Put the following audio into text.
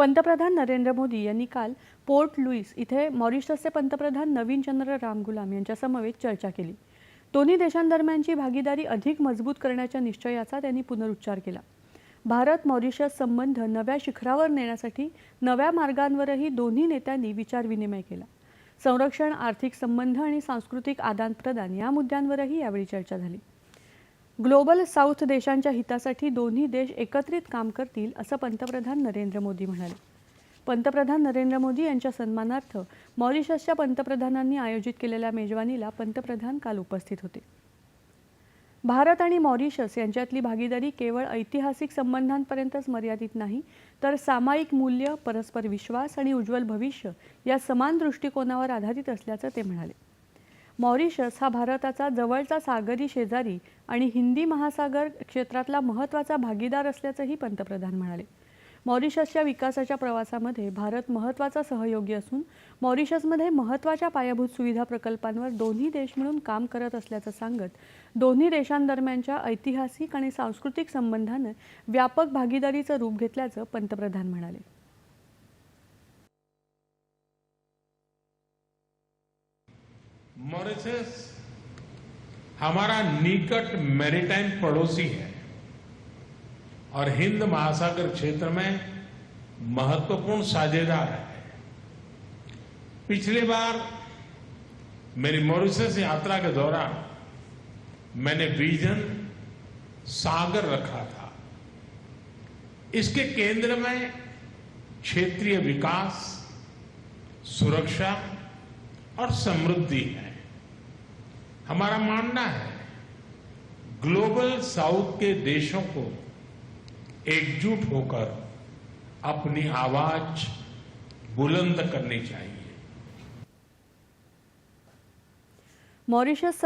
पंतप्रधान नरेंद्र मोदी यांनी काल पोर्ट लुईस इथे मॉरिशसचे पंतप्रधान नवीन चंद्र रामगुलाम यांच्यासमवेत चर्चा केली. दोन्ही देशांदरम्यानची भागीदारी अधिक मजबूत करण्याच्या निश्चयाचा त्यांनी पुनरुच्चार केला. भारत मॉरिशस संबंध नव्या शिखरावर नेण्यासाठी नव्या मार्गांवरही दोन्ही नेत्यांनी विचारविनिमय केला. संरक्षण आर्थिक संबंध आणि सांस्कृतिक आदानप्रदान या मुद्द्यांवरही यावेळी चर्चा झाली. ग्लोबल साऊथ देशांच्या हितासाठी दोन्ही देश एकत्रित काम करतील असं पंतप्रधान नरेंद्र मोदी म्हणाले. पंतप्रधान नरेंद्र मोदी यांच्या सन्मानार्थ मॉरिशसच्या पंतप्रधानांनी आयोजित केलेल्या मेजवानीला पंतप्रधान काल उपस्थित होते. भारत आणि मॉरिशस यांच्यातली भागीदारी केवळ ऐतिहासिक संबंधांपर्यंतच मर्यादित नाही तर सामायिक मूल्य परस्पर विश्वास आणि उज्ज्वल भविष्य या समान दृष्टिकोनावर आधारित असल्याचं ते म्हणाले. मॉरिशस हा भारताचा जवळचा सागरी शेजारी आणि हिंदी महासागर क्षेत्रातला महत्त्वाचा भागीदार असल्याचंही पंतप्रधान म्हणाले. मॉरिशसच्या विकासाच्या प्रवासामध्ये भारत महत्त्वाचा सहयोगी असून मॉरिशसमध्ये महत्त्वाच्या पायाभूत सुविधा प्रकल्पांवर दोन्ही देश मिळून काम करत असल्याचं सांगत दोन्ही देशांदरम्यानच्या ऐतिहासिक आणि सांस्कृतिक संबंधानं व्यापक भागीदारीचं रूप घेतल्याचं पंतप्रधान म्हणाले. मॉरिशस, हमारा निकट मैरीटाइम पड़ोसी है और हिंद महासागर क्षेत्र में महत्वपूर्ण साझेदार है। पिछली बार मेरी मॉरिशस यात्रा के दौरान मैंने विजन सागर रखा था। इसके केंद्र में क्षेत्रीय विकास, सुरक्षा और समृद्धि है। हमारा मानना है, ग्लोबल साउथ के देशों को एकजुट होकर अपनी आवाज़ बुलंद करनी चाहिए। मॉरिशस